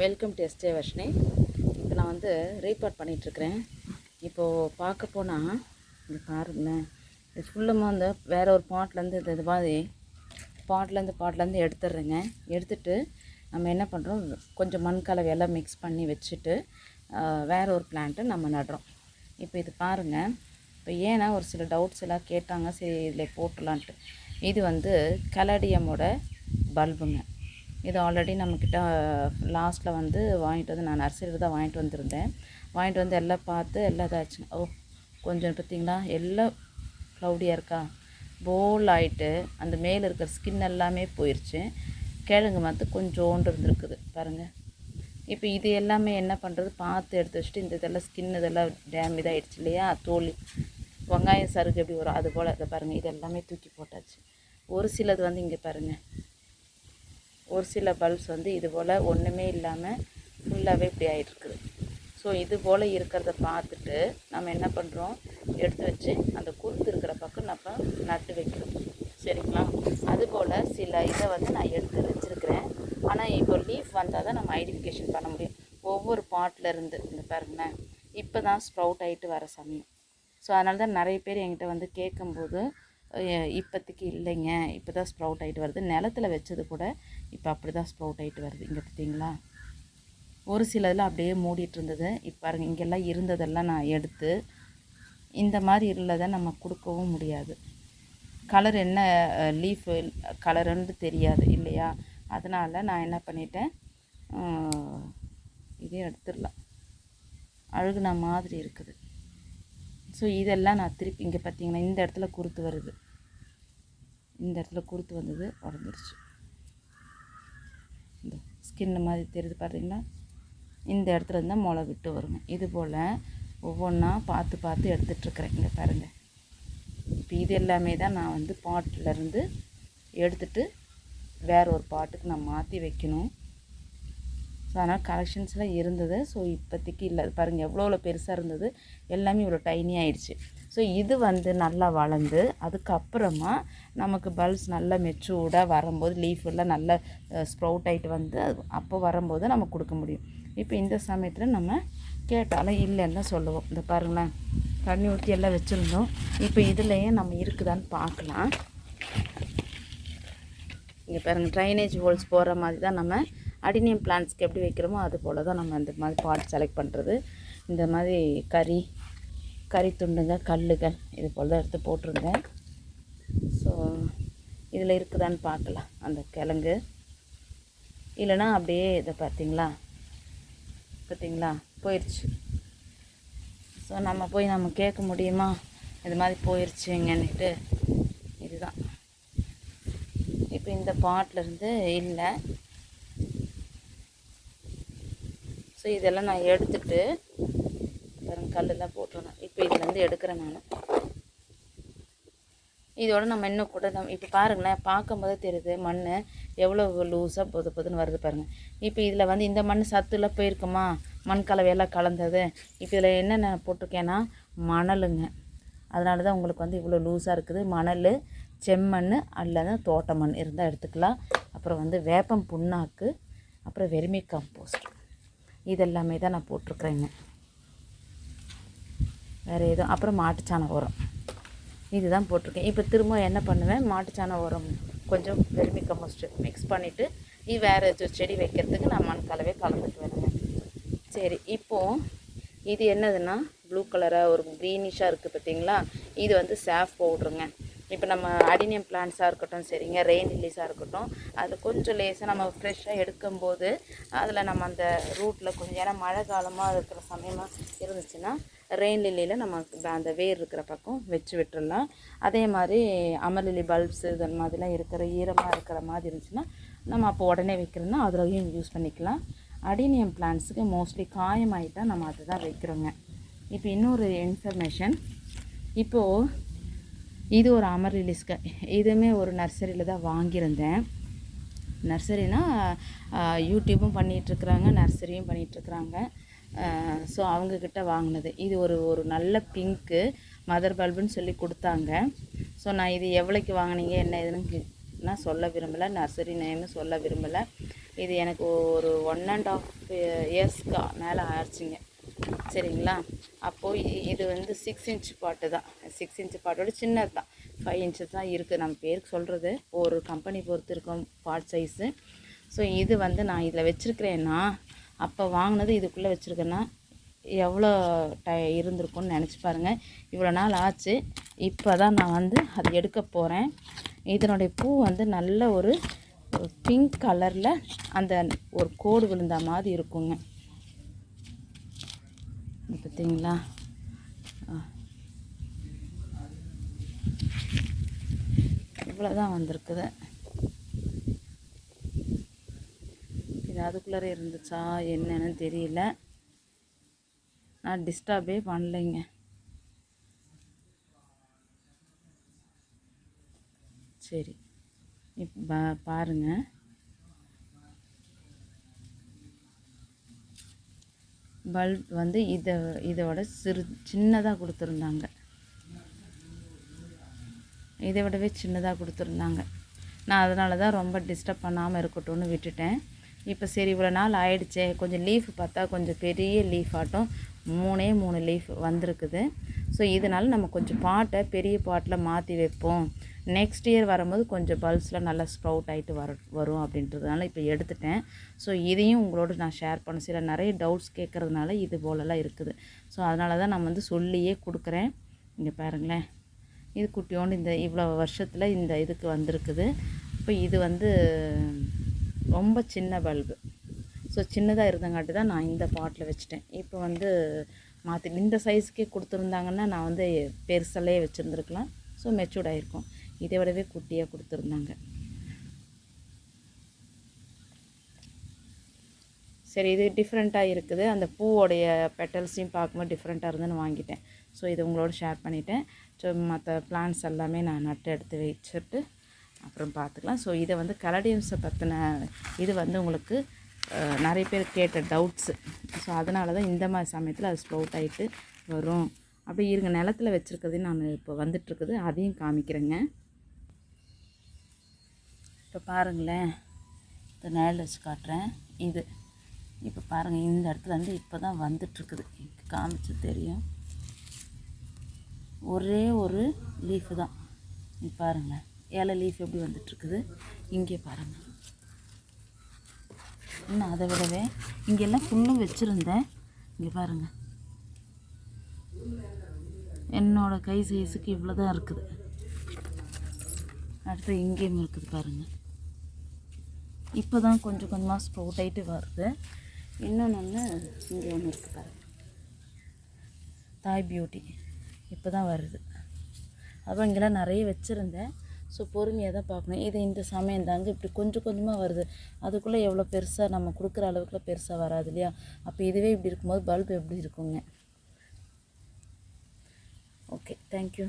Welcome to yesterday Varshini. இப்போ நான் வந்து ரீபார்ட் பண்ணிகிட்ருக்கிறேன் இப்போது பார்க்க போனால் இது பாருங்களேன். இது ஃபுல்லுமாக வந்து வேறு ஒரு பாட்லேருந்து இது இது மாதிரி பாட்லேருந்து பாட்லேருந்து எடுத்துடுறேங்க. எடுத்துட்டு நம்ம என்ன பண்ணுறோம் கொஞ்சம் மண் கலவை எல்லாம் மிக்ஸ் பண்ணி வச்சுட்டு வேறு வேற ஒரு பிளான்ட்டு நம்ம நடுறோம். இப்போ இது பாருங்கள் இப்போ ஏன்னா ஒரு சில டவுட்ஸ் எல்லாம் கேட்டாங்க. சரி இதில் போட்டுலான்ட்டு இது வந்து கலடியமோட பல்புங்க. இது ஆல்ரெடி நம்மக்கிட்ட லாஸ்ட்டில் வந்து வாங்கிட்டு வந்து நான் நர்சரியில் தான் வாங்கிட்டு வந்திருந்தேன். வாங்கிட்டு வந்து எல்லாம் பார்த்து எல்லாம் இதாச்சுங்க ஓ கொஞ்சம் பார்த்திங்களா எல்லாம் க்ளவுடியாக இருக்கா? போல் ஆயிட்டு அந்த மேலே இருக்கிற ஸ்கின் எல்லாமே போயிடுச்சு கிழங்கு மாற்று கொஞ்சோண்டு இருந்திருக்குது. பாருங்கள் இப்போ இது எல்லாமே என்ன பண்ணுறது பார்த்து எடுத்து வச்சுட்டு இந்த இதெல்லாம் ஸ்கின் இதெல்லாம் டேம் இதாகிடுச்சு இல்லையா? தோல் வெங்காயம் சருகு எப்படி வரும்? அது போல் இதை பாருங்கள் இது எல்லாமே தூக்கி போட்டாச்சு. ஒரு சிலது வந்து இங்கே பாருங்கள் ஒரு சில பல்ப்ஸ் வந்து இது போல் ஒன்றுமே இல்லாமல் ஃபுல்லாகவே இப்படி ஆகிட்டுருக்குது ஸோ இது போல் இருக்கிறத பார்த்துட்டு நம்ம என்ன பண்ணுறோம் எடுத்து வச்சு அந்த குருத்து இருக்கிற பக்கம் நம்ம நட்டு வைக்கிறோம். சரிங்களா? அதுபோல் சில இதை வந்து நான் எடுத்து வச்சுருக்கிறேன். ஆனால் இப்போ லீஃப் வந்தால் தான் நம்ம ஐடென்டிஃபிகேஷன் பண்ண முடியும். ஒவ்வொரு பாட்டில் இருந்து இந்த பாருங்களேன் இப்போ தான் ஸ்ப்ரவுட் ஆகிட்டு வர சமயம். ஸோ அதனால தான் நிறைய பேர் என்கிட்ட வந்து கேட்கும்போது அஹ் இப்போதைக்கு இல்லைங்க. இப்போ தான் ஸ்ப்ரவுட் ஆகிட்டு வருது. நிலத்துல வச்சது கூட இப்போ அப்படி தான் ஸ்ப்ரவுட் ஆகிட்டு வருது. இங்கே பார்த்தீங்களா ஒரு சிலதில் அப்படியே மூடிட்டு இருந்தது இப்போ பாருங்கள் இங்கெல்லாம் இருந்ததெல்லாம் நான் எடுத்து இந்த மாதிரி உள்ளதை நம்ம கொடுக்கவும் முடியாது. கலர் என்ன லீஃப் கலருன்னு தெரியாது இல்லையா? அதனால் நான் என்ன பண்ணிட்டேன் இதே எடுத்துடலாம். அழுகுன மாதிரி இருக்குது. ஸோ இதெல்லாம் நான் திருப்பி இங்கே பார்த்தீங்கன்னா இந்த இடத்துல குருத்து வருது. இந்த இடத்துல குருத்து வந்தது உடஞ்சிருச்சு. இந்த ஸ்கின் மாதிரி தெரியுது பார்த்தீங்களா இந்த இடத்துல இருந்தால் முளை விட்டு வருங்க. இது போல் ஒவ்வொன்றா பார்த்து பார்த்து எடுத்துகிட்ருக்குறேன் இங்கே பாருங்கள் இப்போ இது எல்லாமே தான் நான் வந்து பாட்டில் இருந்து எடுத்துட்டு வேறு ஒரு பாட்டுக்கு நான் மாற்றி வைக்கணும். ஸோ அதனால் கலெக்ஷன்ஸ்லாம் இருந்தது. ஸோ இப்போதைக்கு இல்லை. பாருங்கள் எவ்வளோ எவ்வளோ பெருசாக இருந்தது? எல்லாமே இவ்வளோ டைனி ஆயிடுச்சு. ஸோ இது வந்து நல்லா வளர்ந்து அதுக்கப்புறமா நமக்கு பல்ஸ் நல்லா மெச்சூர்டாக வரும்போது லீஃப் எல்லாம் நல்லா ஸ்ப்ரவுட் ஆகிட்டு வந்து அப்போ வரும்போது நம்ம கொடுக்க முடியும். இப்போ இந்த சமயத்தில் நம்ம கேட்டாலும் இல்லைன்னு சொல்லுவோம். இந்த பாருங்களேன் தண்ணி ஊற்றி எல்லாம் வச்சுருந்தோம். இப்போ இதுலேயே நம்ம இருக்குதான்னு பார்க்கலாம். இங்கே பாருங்கள் ட்ரைனேஜ் ஹோல்ஸ் போகிற மாதிரி தான் நம்ம அடினியம் பிளான்ட்ஸ்க்கு எப்படி வைக்கிறோமோ அது போல் தான் நம்ம இந்த மாதிரி பாட் செலக்ட் பண்ணுறது இந்த மாதிரி கறி கறி துண்டுங்க கல்லுகள் இது போல் தான் எடுத்து போட்டிருந்தேன். ஸோ இதில் இருக்குதான்னு பார்க்கலாம். அந்த கிழங்கு. இல்லைன்னா அப்படியே இதை பார்த்தீங்களா? பார்த்தீங்களா? போயிடுச்சு ஸோ நம்ம போய் நம்ம கேட்க முடியுமா? இது மாதிரி போயிடுச்சுங்கன்னுட்டு இதுதான். இப்போ இந்த பாட்டில் இருந்து இல்லை. ஸோ இதெல்லாம் நான் எடுத்துகிட்டு பாருங்க கல்லெல்லாம் போட்டுருந்தேன் இப்போ இதுலேருந்து எடுக்கிறேன் நான். இதோட நம்ம இன்னும் கூட நம்ம இப்போ பாருங்களேன் பார்க்கும்போதே தெரியுது மண் எவ்வளோ லூஸாக பொது பொதுன்னு வருது பாருங்கள் இப்போ இதில் வந்து இந்த மண் சத்துலாம் போயிருக்குமா? மண் கலவையெல்லாம் கலந்தது. இப்போ இதில் என்னென்ன போட்டிருக்கேன்னா மணலுங்க. அதனால தான் உங்களுக்கு வந்து இவ்வளோ லூஸாக இருக்குது. மணல் செம்மண் அல்லது தோட்ட மண் இருந்தால் எடுத்துக்கலாம். அப்புறம் வந்து வேப்பம் புண்ணாக்கு அப்புறம் வெர்மி கம்போஸ்ட் இதெல்லாமே தான் நான் போட்டிருக்குறேங்க. வேறு எதுவும். அப்புறம் மாட்டுச்சாணம் உரம். இதுதான் போட்டிருக்கேன். இப்போ திரும்ப என்ன பண்ணுவேன்? மாட்டுச்சாணம் உரம் கொஞ்சம் வெர்மி கம்போஸ்ட் மிக்ஸ் பண்ணிவிட்டு இது வேறு ஏதாச்சும் செடி வைக்கிறதுக்கு நான் மண் கலவை கலந்துட்டு வருவேன். சரி இப்போது இது என்னதுன்னா ப்ளூ கலராக ஒரு க்ரீனிஷாக இருக்குது பார்த்தீங்களா இது வந்து சேஃப் பவுட்ருங்க. இப்போ நம்ம அடினியம் பிளான்ஸாக இருக்கட்டும் சரிங்க ரெயின் லில்லிஸாக இருக்கட்டும் அதில் கொஞ்சம் லேசாக நம்ம ஃப்ரெஷ்ஷாக எடுக்கும்போது அதில் நம்ம அந்த ரூட்டில் கொஞ்சம் ஏன்னா மழை காலமாக இருக்கிற சமயமாக இருந்துச்சுன்னா ரெயின் லில்லியில் நம்ம அந்த வேர் இருக்கிற பக்கம் வச்சு விட்டுடலாம் அதே மாதிரி அமர்லிலி பல்ப்ஸ் இது மாதிரிலாம் இருக்கிற ஈரமாக இருக்கிற மாதிரி இருந்துச்சுன்னா நம்ம அப்போ உடனே வைக்கிறோன்னா அதுலேயும் யூஸ் பண்ணிக்கலாம். அடினியம் பிளான்ட்ஸுக்கு மோஸ்ட்லி காயமாயிட்டால் நம்ம அதுதான் வைக்கிறோங்க. இப்போ இன்னொரு இன்ஃபர்மேஷன் இப்போது இது ஒரு அமர் இதுவுமே ஒரு நர்சரியில் தான் வாங்கியிருந்தேன். நர்சரினா யூடியூப்பும் பண்ணிகிட்ருக்குறாங்க நர்சரியும் பண்ணிகிட்ருக்குறாங்க ஸோ அவங்கக்கிட்ட வாங்கினது. இது ஒரு ஒரு நல்ல பிங்க்கு மதர் பல்புன்னு சொல்லி கொடுத்தாங்க. ஸோ நான் இது எவ்வளோக்கு வாங்கினீங்க என்ன இதுன்னு கே- நான் சொல்ல விரும்பலை. நர்சரி நேம்னு சொல்ல விரும்பலை. இது எனக்கு ஒரு ஒன் அண்ட் ஆஃப் இயர்ஸ்க்கா மேலே ஆயிடுச்சுங்க சரிங்களா? அப்போது இது வந்து சிக்ஸ் இன்ச் பாட்டு தான். சிக்ஸ் இன்ச் பாட்டோட சின்னது தான். ஃபைவ் இன்ச்சஸ் தான் இருக்குது நம்ம பேருக்கு சொல்கிறது ஒரு கம்பெனி பொறுத்து இருக்கும் பாட் சைஸு ஸோ இது வந்து நான் இதில் வச்சுருக்கிறேன்னா அப்போ வாங்கினது இதுக்குள்ளே வச்சுருக்கேன்னா எவ்வளோ டை இருந்திருக்கும்னு நினச்சி பாருங்கள் இவ்வளோ நாள் ஆச்சு. இப்போ தான் நான் வந்து அதை எடுக்க போகிறேன் இதனுடைய பூ வந்து நல்ல ஒரு பிங்க் கலரில் அந்த ஒரு கோடு விழுந்த மாதிரி இருக்குங்க. பார்த்தீங்களா இவ்வளோ தான் வந்திருக்குது. இது அதுக்குள்ளே இருந்துச்சா என்னன்னு தெரியல. நான் டிஸ்டர்பே பண்ணலைங்க. சரி இப்போ பா பாருங்கள் பல்ப் வந்து இதை இதோட சிறு சின்னதாக கொடுத்துருந்தாங்க. இதை விடவே சின்னதாக கொடுத்துருந்தாங்க. நான் அதனால தான் ரொம்ப டிஸ்டர்ப் பண்ணாமல் இருக்கட்டும்னு விட்டுட்டேன். இப்போ சரி இவ்வளோ நாள் ஆயிடுச்சே. கொஞ்சம் லீஃப் பார்த்தா கொஞ்சம் பெரிய லீஃப் ஆட்டம். மூணே மூணு லீஃப் வந்திருக்குது. ஸோ இதனால நம்ம கொஞ்சம் பாட்டை பெரிய பாட்டில் மாற்றி வைப்போம். நெக்ஸ்ட் இயர் வரும்போது கொஞ்சம் பல்ப்ஸில் நல்லா ஸ்ப்ரவுட் ஆகிட்டு வர வரும் அப்படின்றதுனால இப்போ எடுத்துட்டேன். ஸோ இதையும் உங்களோட நான் ஷேர் பண்ண சில நிறைய டவுட்ஸ் கேட்குறதுனால இது போலலாம் இருக்குது. ஸோ அதனால தான் நான் வந்து சொல்லியே கொடுக்குறேன். இங்கே பாருங்களேன். இது குட்டியோண்டு இந்த இவ்வளோ வருஷத்தில் இந்த இதுக்கு வந்திருக்குது. இப்போ இது வந்து ரொம்ப சின்ன பல்பு. ஸோ சின்னதாக இருந்தங்காட்டி தான் நான் இந்த பாட்டில் வச்சுட்டேன். இப்போ வந்து மாற்றி இந்த சைஸ்க்கே கொடுத்துருந்தாங்கன்னா நான் வந்து பெருசாலே வச்சுருந்துருக்கலாம். ஸோ மெச்சூர்ட் ஆகிருக்கும் இதை விடவே குட்டியாக கொடுத்துருந்தாங்க. சரி இது டிஃப்ரெண்ட்டாக இருக்குது. அந்த பூவோடைய பெட்டல்ஸையும் பார்க்கும்போது டிஃப்ரெண்ட்டாக இருந்துன்னு வாங்கிட்டேன். ஸோ இது உங்களோட ஷேர் பண்ணிட்டேன். ஸோ மற்ற பிளான்ஸ் எல்லாமே நான் நட்டு எடுத்து வச்சுட்டு அப்புறம் பார்த்துக்கலாம். ஸோ இதை வந்து கலடியம்ஸை பற்றின இது வந்து உங்களுக்கு நிறைய பேர் கேட்ட டவுட்ஸு ஸோ அதனால தான் இந்த மாதிரி சமயத்தில் அது ஸ்ப்ரவுட் ஆகிட்டு வரும். அப்படி இருங்க நிலத்துல வச்சுருக்கிறது நான் இப்போ வந்துட்டுருக்குது. அதையும் காமிக்கிறேங்க. இப்போ பாருங்களேன். இந்த நிழல் வச்சு காட்டுறேன். இது. இப்போ பாருங்கள் இந்த இடத்துல வந்து இப்போ தான் வந்துட்டுருக்குது காமிச்சு தெரியும். ஒரே ஒரு லீஃபு தான். பாருங்கள் இலை ஏழை லீஃப் எப்படி வந்துட்டுருக்குது? இங்கே பாருங்கள் இன்னும் அதை விடவே இங்கெல்லாம் ஃபுல்லும் வச்சுருந்தேன். இங்கே பாருங்கள் என்னோடய கை சைஸுக்கு இவ்வளோ தான் இருக்குது. அடுத்து இங்கேயும் இருக்குது பாருங்கள் இப்போ தான் கொஞ்சம் கொஞ்சமாக ஸ்ப்ரவுட் ஆகிட்டு வருது. இன்னொன்று ஒன்று இங்கே ஒன்று இருக்குது பாருங்கள் தாய் பியூட்டி இப்போ தான் வருது. அப்புறம் இங்கெல்லாம் நிறைய வச்சுருந்தேன். ஸோ பொறுமையாக தான் பார்க்கணும். இது இந்த சமயம் தாங்க. இப்படி கொஞ்சம் கொஞ்சமாக வருது. அதுக்குள்ளே எவ்வளோ பெருசாக நம்ம கொடுக்குற அளவுக்குலாம் பெருசாக வராது இல்லையா? அப்போ இதுவே இப்படி இருக்கும்போது பல்ப் எப்படி இருக்குங்க? Okay thank you